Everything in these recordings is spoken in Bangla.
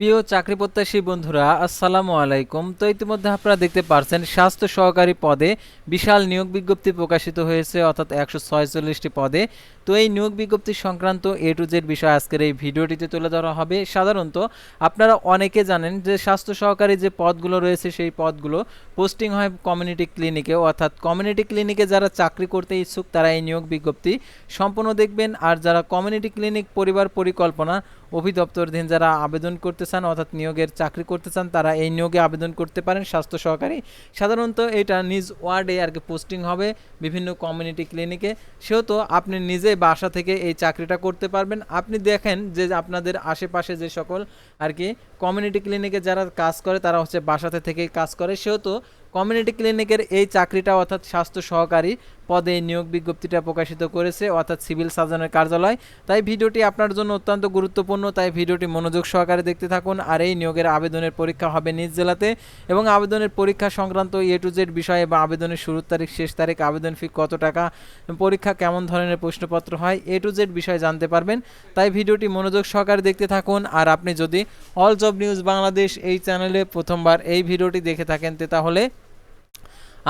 প্রিয় চাকরি প্রত্যাশী বন্ধুরা, আসসালামু আলাইকুম। তো ইতিমধ্যে আপনারা দেখতে পারছেন, স্বাস্থ্য সহকারী পদে বিশাল নিয়োগ বিজ্ঞপ্তি প্রকাশিত হয়েছে, অর্থাৎ একশো ছয়চল্লিশটি পদে। তো এই নিয়োগ বিজ্ঞপ্তি সংক্রান্ত এ টু জেড বিষয় আজকের এই ভিডিওটিতে তুলে ধরা হবে। সাধারণত আপনারা অনেকে জানেন যে স্বাস্থ্য সহকারী যে পদগুলো রয়েছে সেই পদগুলো পোস্টিং হয় কমিউনিটি ক্লিনিকে অর্থাৎ কমিউনিটি ক্লিনিকে যারা চাকরি করতে ইচ্ছুক তারা এই নিয়োগ বিজ্ঞপ্তি সম্পূর্ণ দেখবেন। আর যারা কমিউনিটি ক্লিনিক পরিবার পরিকল্পনা অভিদপ্তরধীন যারা আবেদন করতে চান অর্থাৎ নিয়োগের চাকরি করতে চান তারা এই নিয়োগে আবেদন করতে পারেন স্বাস্থ্য সহকারী। সাধারণত এটা নিজ ওয়ার্ডে আর কি পোস্টিং হবে বিভিন্ন কমিউনিটি ক্লিনিকে সেহেতু আপনি নিজে বাসা থেকে এই চাকরিটা করতে পারবেন। আপনি দেখেন যে আপনাদের আশেপাশে যে সকল আর কি কমিউনিটি ক্লিনিকে যারা কাজ করে, তারা হচ্ছে বাসাতে থেকেই কাজ করে। সেহেতু কমিউনিটি ক্লিনিকের এই চাকরিটা অর্থাৎ স্বাস্থ্য সহকারী পদে নিয়োগ বিজ্ঞপ্তিটা প্রকাশিত করেছে, অর্থাৎ সিভিল সার্জনের কার্যালয়। তাই ভিডিওটি আপনার জন্য অত্যন্ত গুরুত্বপূর্ণ, তাই ভিডিওটি মনোযোগ সহকারে দেখতে থাকুন। আর এই নিয়োগের আবেদনের পরীক্ষা হবে নিজ জেলাতে এবং আবেদনের পরীক্ষা সংক্রান্ত এ টু জেড বিষয়ে বা আবেদনের শুরুর তারিখ, শেষ তারিখ, আবেদন ফি কত টাকা, পরীক্ষা কেমন ধরনের প্রশ্নপত্র হয়, এ টু জেড বিষয়ে জানতে পারবেন। তাই ভিডিওটি মনোযোগ সহকারে দেখতে থাকুন। আর আপনি যদি অল জব নিউজ বাংলাদেশ এই চ্যানেলে প্রথমবার এই ভিডিওটি দেখে থাকেন তাহলে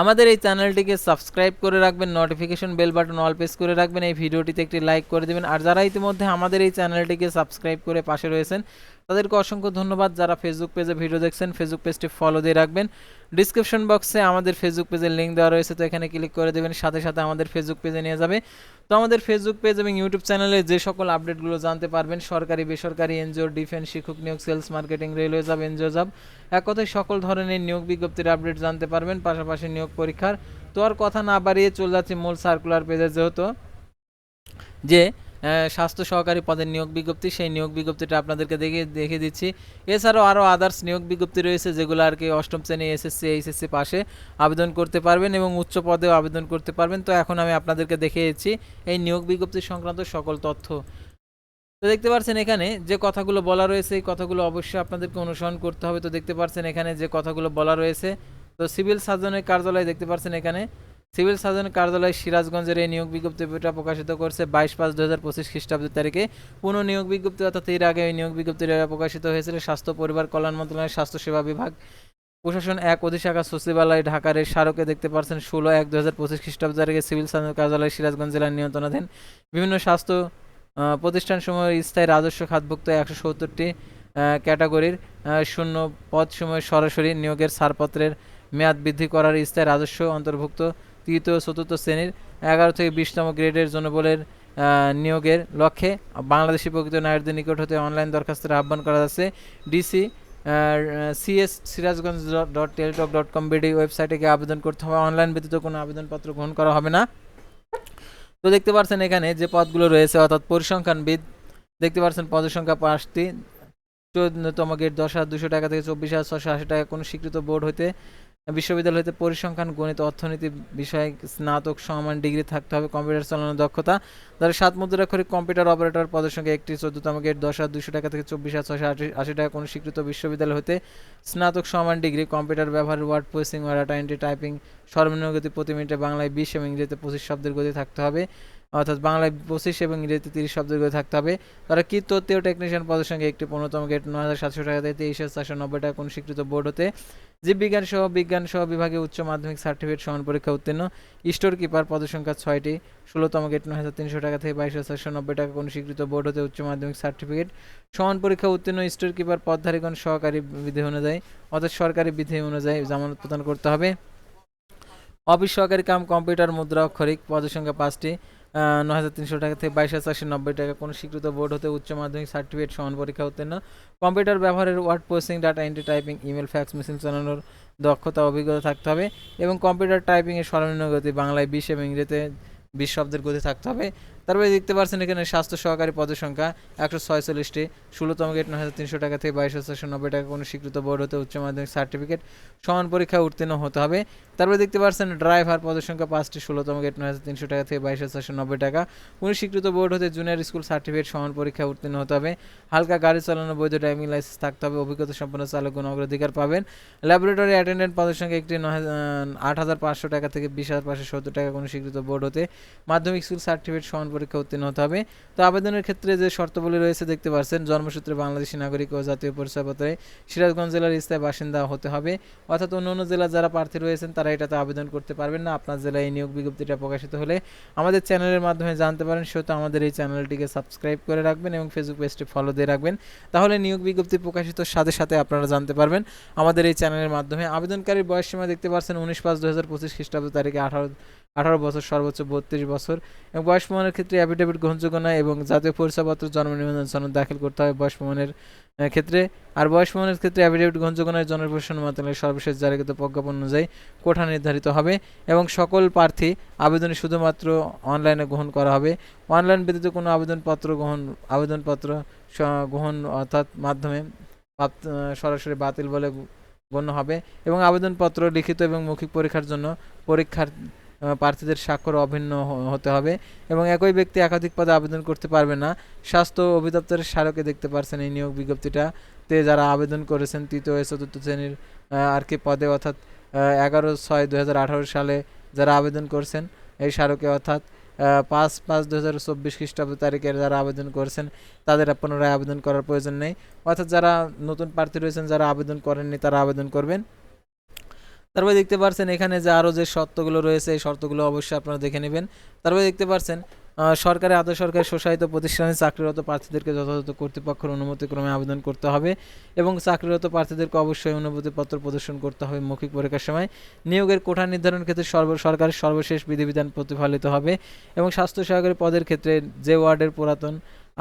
আমাদের এই চ্যানেলটিকে সাবস্ক্রাইব করে রাখবেন notification bell button all press করে রাখবেন, এই ভিডিওটিতে একটি লাইক করে দেবেন। আর যারা ইতিমধ্যে আমাদের এই চ্যানেলটিকে সাবস্ক্রাইব করে পাশে রয়েছেন, তাদেরকে অসংখ্য ধন্যবাদ। যারা ফেসবুক পেজে ভিডিও দেখছেন ফেসবুক পেজটি ফলো দিয়ে রাখবেন। ডিসক্রিপশন বক্সে আমাদের ফেসবুক পেজের লিঙ্ক দেওয়া রয়েছে, তো এখানে ক্লিক করে দেবেন, সাথে সাথে আমাদের ফেসবুক পেজে নিয়ে যাবে। তো আমাদের ফেসবুক পেজ এবং ইউটিউব চ্যানেলে যে সকল আপডেটগুলো জানতে পারবেন, সরকারি, বেসরকারি এনজিও ডিফেন্স শিক্ষক নিয়োগ sales marketing railway job NGO job এক কথায় সকল ধরনের নিয়োগ বিজ্ঞপ্তির আপডেট জানতে পারবেন, পাশাপাশি নিয়োগ পরীক্ষার। তো আর কথা না বাড়িয়ে চলে যাচ্ছে মূল সার্কুলার পেজে যেহেতু, যে স্বাস্থ্য সহকারী পদের নিয়োগ বিজ্ঞপ্তি, সেই নিয়োগ বিজ্ঞপ্তিটা আপনাদেরকে দেখে দেখে দিচ্ছি। এছাড়াও আরও আদার্স নিয়োগ বিজ্ঞপ্তি রয়েছে, যেগুলো আর কি অষ্টম শ্রেণি এসএসসি এইচএসসি পাশে আবেদন করতে পারবেন এবং উচ্চ পদেও আবেদন করতে পারবেন। তো এখন আমি আপনাদেরকে দেখিয়েছি এই নিয়োগ বিজ্ঞপ্তি সংক্রান্ত সকল তথ্য। তো দেখতে পাচ্ছেন এখানে যে কথাগুলো বলা রয়েছে, এই কথাগুলো অবশ্যই আপনাদেরকে অনুসরণ করতে হবে। তো দেখতে পাচ্ছেন এখানে যে কথাগুলো বলা রয়েছে, তো সিভিল সার্জনের কার্যালয় দেখতে পাচ্ছেন এখানে সিভিল সার্জন কার্যালয় সিরাজগঞ্জের এই নিয়োগ বিজ্ঞপ্তিটা প্রকাশিত করছে বাইশ পাঁচ দু হাজার পঁচিশ খ্রিস্টাব্দ তারিখে। পুনঃ নিয়োগ বিজ্ঞপ্তি অর্থাৎ এর আগে এই নিয়োগ বিজ্ঞপ্তিটা প্রকাশিত হয়েছিল স্বাস্থ্য, পরিবার কল্যাণ মন্ত্রণালয়ের স্বাস্থ্য সেবা বিভাগ। প্রশাসন এক অধিশাখা সচিবালয় ঢাকার এই স্মারকে দেখতে পাচ্ছেন ষোলো এক দু হাজার পঁচিশ খ্রিস্টাব্দ তারিখে সিভিল সার্জন কার্যালয় সিরাজগঞ্জ জেলার নিয়ন্ত্রণাধীন। বিভিন্ন স্বাস্থ্য প্রতিষ্ঠানসমূহের স্থায়ী রাজস্ব খাতভুক্ত একশো সত্তরটি ক্যাটাগরির শূন্য পদ সময় সরাসরি নিয়োগের ছাড়পত্রের মেয়াদ বৃদ্ধি করার স্থায়ী রাজস্ব অন্তর্ভুক্ত। তৃতীয়, চতুর্থ শ্রেণির এগারো থেকে বিশতম গ্রেডের জনবলের নিয়োগের লক্ষ্যে বাংলাদেশি প্রকৃত নাগরিকদের নিকট হতে অনলাইন দরখাস্তের আহ্বান করা যাচ্ছে DC CS Sirajganj dot Teletalk dot com BD ওয়েবসাইটে গিয়ে আবেদন করতে হবে। অনলাইন ব্যতীত কোনো আবেদনপত্র গ্রহণ করা হবে না। তো দেখতে পাচ্ছেন এখানে যে পদগুলো রয়েছে, অর্থাৎ পরিসংখ্যানবিদ, দেখতে পাচ্ছেন পদের সংখ্যা পাঁচটি। চোদ্দতম গেট দশ হাজার দুশো টাকা থেকে চব্বিশ হাজার ছশো আশি টাকা কোনো স্বীকৃত বোর্ড হইতে বিশ্ববিদ্যালয় হতে পরিসংখ্যান, গণিত, অর্থনীতি বিষয়ে স্নাতক, সমান ডিগ্রি থাকতে হবে, কম্পিউটার চালানোর দক্ষতা। যারা সাত মুদ্রাক্ষরিক কম্পিউটার অপারেটর পদের সংখ্যা একটি, চোদ্দতম গেট দশ হাজার দুশো টাকা থেকে চব্বিশ হাজার ছশো আশি আশি টাকা কোনো স্বীকৃত বিশ্ববিদ্যালয় হতে স্নাতক, সমান ডিগ্রি, কম্পিউটার ব্যবহার, ওয়ার্ড প্রসেসিং ও ডাটা এন্ট্রি, টাইপিং সর্বনিম্ন গতি প্রতি মিনিটে বাংলায় বিশ এবং ইংরেজিতে পঁচিশ শব্দের গতি থাকতে হবে, অর্থাৎ বাংলায় পঁচিশ এবং ইংরেজিতে তিরিশ শব্দের গতি থাকতে হবে। তারা কি তত্ত্বীয় টেকনিশিয়ান পদের সঙ্গে একটি, পনেরোতম গেট নয় হাজার সাতশো টাকা থেকে তেইশ হাজার চারশো নব্বই টাকা কোনো স্বীকৃত বোর্ড হতে জীববিজ্ঞান সহ বিজ্ঞান সহ বিভাগে উচ্চ মাধ্যমিক সার্টিফিকেট সমান পরীক্ষা উত্তীর্ণ। স্টোর কিপার পদের সংখ্যা ছয়টি। ষোলোতম গেট নয় হাজার তিনশো টাকা থেকে বাইশ হাজার চারশো নব্বই টাকা কোনো স্বীকৃত বোর্ড হতে উচ্চ মাধ্যমিক সার্টিফিকেট। সমান পরীক্ষা উত্তীর্ণ স্টোর কিপার পদধারীগণ সহকারী বিধি অনুযায়ী অর্থাৎ সরকারি বিধি অনুযায়ী জামানত প্রদান করতে হবে। অফিস সহকারী কাম কম্পিউটার মুদ্রা অক্ষরিক পদের সংখ্যা পাঁচটি। নয় হাজার তিনশো টাকা থেকে বাইশ হাজার চারশো নব্বই টাকা। কোনো স্বীকৃত বোর্ড হতে উচ্চ মাধ্যমিক সার্টিফিকেট সমান পরীক্ষা উত্তীর্ণ কম্পিউটার ব্যবহারের word processing, data entry typing, email, fax, machine চালানোর দক্ষতা, অভিজ্ঞতা থাকতে হবে এবং কম্পিউটার টাইপিংয়ের সর্বনিম্ন গতি বাংলায় বিশ এবং ইংরেজিতে বিশ শব্দের গতি থাকতে হবে। তারপরে দেখতে পাচ্ছেন এখানে স্বাস্থ্য সহকারী পদের সংখ্যা একশো ছয়চল্লিশটি। ষোলোতম গেট নয় হাজার তিনশো টাকা থেকে বাইশ হাজার নব্বই টাকা কোনো স্বীকৃত বোর্ড হতে উচ্চ মাধ্যমিক সার্টিফিকেট সমান পরীক্ষায় উত্তীর্ণ হতে হবে। তারপরে দেখতে পাচ্ছেন ড্রাইভার পদের সংখ্যা পাঁচটি, ষোলোতম গেট নয় হাজার তিনশো টাকা থেকে বাইশ হাজার নব্বই টাকা। কোনো স্বীকৃত বোর্ড হতে জুনিয়র স্কুল সার্টিফিকেট সমান পরীক্ষা উত্তীর্ণ হতে হবে। হালকা গাড়ি চালানো, বৈধ ড্রাইভিং লাইসেন্স থাকতে হবে। অভিজ্ঞতা সম্পন্ন চালক কোনো অগ্রাধিকার পাবেন। ল্যাবরেটরি অ্যাটেন্ডেন্ট পদের সংখ্যা একটি আট হাজার পাঁচশো টাকা থেকে বিশ হাজার পাঁচশো সত্তর টাকা কোনো স্বীকৃত বোর্ড হতে মাধ্যমিক স্কুল সার্টিফিকেট সমান পরীক্ষা উত্তীর্ণ হতে হবে। তো আবেদনের ক্ষেত্রে যে শর্তাবলী রয়েছে, দেখতে পাচ্ছেন জন্মসূত্রে বাংলাদেশি নাগরিক ও জাতীয় পরিচয়পত্রে সিরাজগঞ্জ জেলার স্থায়ী বাসিন্দা হতে হবে। অর্থাৎ অন্য অন্য জেলার যারা প্রার্থী রয়েছেন, তারা এটাতে আবেদন করতে পারবেন না। আপনার জেলায় এই নিয়োগ বিজ্ঞপ্তিটা প্রকাশিত হলে আমাদের চ্যানেলের মাধ্যমে জানতে পারেন। সেহেতু আমাদের এই চ্যানেলটিকে সাবস্ক্রাইব করে রাখবেন এবং ফেসবুক পেজটি ফলো দিয়ে রাখবেন। তাহলে নিয়োগ বিজ্ঞপ্তি প্রকাশিত সাথে সাথে আপনারা জানতে পারবেন। আমাদের এই চ্যানেলের মাধ্যমে আবেদনকারীর বয়স সীমা দেখতে পাচ্ছেন উনিশ পাঁচ দু হাজার পঁচিশ খ্রিস্টাব্দ তারিখে আঠারো আঠারো বছর, সর্বোচ্চ বত্রিশ বছর। এবং বয়স প্রমাণের ক্ষেত্রে অ্যাফিডেভিট গ্রহণযোগ্য নয় এবং জাতীয় পরিচয়পত্র, জন্ম নিবন্ধন সনদ দাখিল করতে হবে বয়স প্রমাণের ক্ষেত্রে। আর বয়স প্রমাণের ক্ষেত্রে অ্যাফিডেভিট গ্রহণযোগ্য নয় জনপ্রশাসন মন্ত্রণালয়ের সর্বশেষ জারিকৃত প্রজ্ঞাপন অনুযায়ী কোঠা নির্ধারিত হবে এবং সকল প্রার্থী আবেদন শুধুমাত্র অনলাইনে গ্রহণ করা হবে। অনলাইন ব্যতীত কোনো আবেদনপত্র গ্রহণ আবেদনপত্র গ্রহণ অর্থাৎ মাধ্যমে সরাসরি বাতিল বলে গণ্য হবে। এবং আবেদনপত্র লিখিত এবং মৌখিক পরীক্ষার জন্য পরীক্ষার প্রার্থীদের স্বাক্ষর অভিন্ন হতে হবে এবং একই ব্যক্তি একাধিক পদে আবেদন করতে পারবে না। স্বাস্থ্য অধিদপ্তরের স্মারকে দেখতে পারছেন এই নিয়োগ বিজ্ঞপ্তিটাতে যারা আবেদন করেছেন তৃতীয় চতুর্থ শ্রেণির আর কি পদে অর্থাৎ এগারো ছয় দু সালে যারা আবেদন করছেন এই স্মারকে অর্থাৎ পাঁচ পাঁচ দু হাজার চব্বিশ খ্রিস্টাব্দ তারিখের যারা আবেদন করেছেন তাদের পুনরায় আবেদন করার প্রয়োজন নেই। অর্থাৎ যারা নতুন প্রার্থী রয়েছেন, যারা আবেদন করেননি তারা আবেদন করবেন। তারপরে দেখতে পারছেন এখানে যে আরও যে শর্তগুলো রয়েছে, এই শর্তগুলো অবশ্যই আপনারা দেখে নেবেন। তারপরে দেখতে পারছেন সরকারি আধা সরকারি স্বশাসিত প্রতিষ্ঠানে চাকরিরত প্রার্থীদেরকে যথাযথ কর্তৃপক্ষের অনুমতিক্রমে আবেদন করতে হবে এবং চাকরিরত প্রার্থীদেরকে অবশ্যই অনুমতিপত্র প্রদর্শন করতে হবে মৌখিক পরীক্ষার সময়। নিয়োগের কোঠা নির্ধারণ ক্ষেত্রে সর্ব, সরকারের সর্বশেষ বিধিবিধান প্রতিফলিত হবে এবং স্বাস্থ্য সহকারী পদের ক্ষেত্রে যে ওয়ার্ডের পুরাতন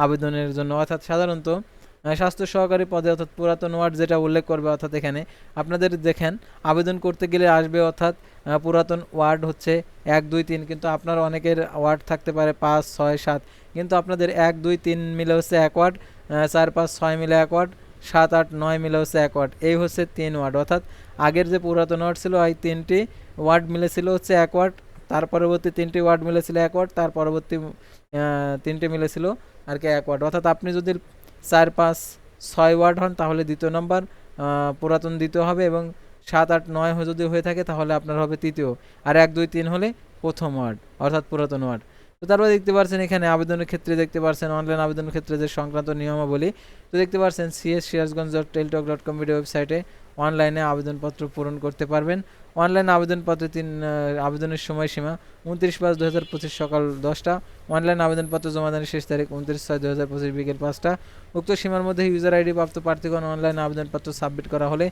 আবেদনের জন্য, অর্থাৎ সাধারণত স্বাস্থ্য সহকারী পদে অর্থাৎ পুরাতন ওয়ার্ড যেটা উল্লেখ করবে অর্থাৎ এখানে, আপনাদের দেখেন, আবেদন করতে গেলে আসবে অর্থাৎ পুরাতন ওয়ার্ড হচ্ছে এক, দুই, তিন, কিন্তু আপনার অনেকের ওয়ার্ড থাকতে পারে পাঁচ, ছয়, সাত, কিন্তু আপনাদের এক, দুই, তিন মিলে হচ্ছে এক ওয়ার্ড চার, পাঁচ, ছয় মিলে এক ওয়ার্ড, সাত, আট, নয় মিলে হচ্ছে এক ওয়ার্ড, এই হচ্ছে তিন ওয়ার্ড, অর্থাৎ আগের যে পুরাতন ওয়ার্ড ছিল, এই তিনটি ওয়ার্ড মিলে ছিল হচ্ছে এক ওয়ার্ড, তার পরবর্তী তিনটি ওয়ার্ড মিলেছিল এক ওয়ার্ড, তার পরবর্তী তিনটি তিনটে মিলে ছিল আর কি এক ওয়ার্ড, অর্থাৎ আপনি যদি চার পাঁচ ছয় ওয়ার্ড হন, তাহলে দ্বিতীয় নম্বর। পুরাতন দ্বিতীয় হবে এবং সাত, আট, নয় যদি হয়ে থাকে, তাহলে আপনার হবে তৃতীয়। আর এক, দুই, তিন হলে প্রথম ওয়ার্ড, অর্থাৎ পুরাতন ওয়ার্ড। তো তারপরে দেখতে পাচ্ছেন এখানে আবেদনের ক্ষেত্রে দেখতে পাচ্ছেন অনলাইন আবেদনের ক্ষেত্রে যে সংক্রান্ত নিয়মাবলী। তো দেখতে পাচ্ছেন CS Sirajganj dot Teletalk dot com ওয়েবসাইটে অনলাইনে আবেদনপত্র পূরণ করতে পারবেন। অনলাইন আবেদনপত্রে তিন আবেদনের সময়সীমা উনত্রিশ পাঁচ দু হাজার পঁচিশ সকাল দশটা। অনলাইন আবেদনপত্র জমাদানের শেষ তারিখ উনত্রিশ ছয় দু হাজার পঁচিশ বিকেল পাঁচটা। উক্ত সীমার মধ্যে ইউজার আইডি প্রাপ্ত প্রার্থীগণ অনলাইন আবেদনপত্র সাবমিট করা হলে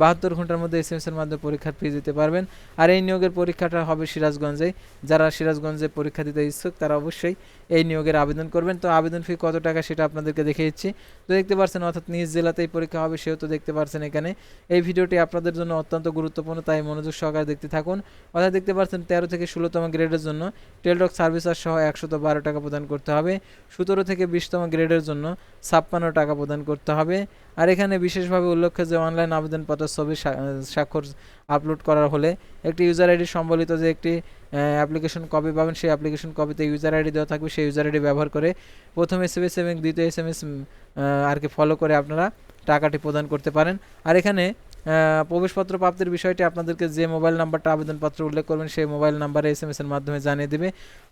বাহাত্তর ঘণ্টার মধ্যে এস এর মাধ্যমে পরীক্ষার ফি দিতে পারবেন। আর এই নিয়োগের পরীক্ষাটা হবে সিরাজগঞ্জে। যারা সিরাজগঞ্জে পরীক্ষা দিতে ইচ্ছুক, তারা অবশ্যই এই নিয়োগের আবেদন করবেন। তো আবেদন ফি কত টাকা সেটা আপনাদেরকে দেখে দিচ্ছি। তো দেখতে পাচ্ছেন, অর্থাৎ নিজ জেলাতেই পরীক্ষা হবে, সেহেতু দেখতে পাচ্ছেন এখানে। এই ভিডিওটি আপনাদের জন্য অত্যন্ত গুরুত্বপূর্ণ, তাই মনোযোগ সহকারে দেখতে থাকুন। অর্থাৎ দেখতে পাচ্ছেন তেরো থেকে ষোলোতম গ্রেডের জন্য টেলডক সার্ভিসার সহ একশত বারো টাকা প্রদান করতে হবে। সতেরো থেকে বিশতম গ্রেডের জন্য ছাপ্পান্ন টাকা প্রদান করতে হবে। আর এখানে বিশেষভাবে উল্লেখ্য যে অনলাইন আবেদনপত্র ছবি স্বা- স্বাক্ষর আপলোড করার হলে একটি ইউজার আইডি সম্বলিত যে একটি অ্যাপ্লিকেশন কপি পাবেন, সেই অ্যাপ্লিকেশন কপিতে ইউজার আইডি দেওয়া থাকবে। সেই ইউজার আইডি ব্যবহার করে প্রথম এস এম এস এবং দ্বিতীয় এস এম এস আর কি ফলো করে আপনারা টাকাটি প্রদান করতে পারেন। আর এখানে প্রবেশপত্র প্রাপ্তির বিষয়টি আপনাদেরকে যে মোবাইল নাম্বারটা আবেদনপত্র উল্লেখ করবেন, সেই মোবাইল নাম্বারে এস এম এর মাধ্যমে জানিয়ে দেবে।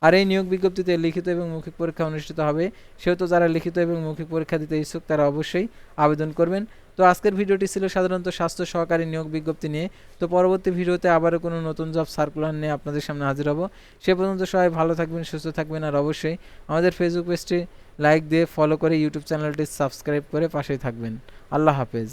আর এই নিয়োগ বিজ্ঞপ্তিতে লিখিত এবং মৌখিক পরীক্ষা অনুষ্ঠিত হবে। সেহেতু যারা লিখিত এবং মৌখিক পরীক্ষা দিতে ইচ্ছুক, তারা অবশ্যই আবেদন করবেন। তো আজকের ভিডিওটি ছিল সাধারণত স্বাস্থ্য সহকারী নিয়োগ বিজ্ঞপ্তি নিয়ে। তো পরবর্তী ভিডিওতে আবারও কোনো নতুন জব সার্কুলার নিয়ে আপনাদের সামনে হাজির হব। সে পর্যন্ত সবাই ভালো থাকবেন, সুস্থ থাকবেন। আর অবশ্যই আমাদের ফেসবুক পেজটি লাইক দিয়ে ফলো করে ইউটিউব চ্যানেলটি সাবস্ক্রাইব করে পাশেই থাকবেন। আল্লাহ হাফেজ।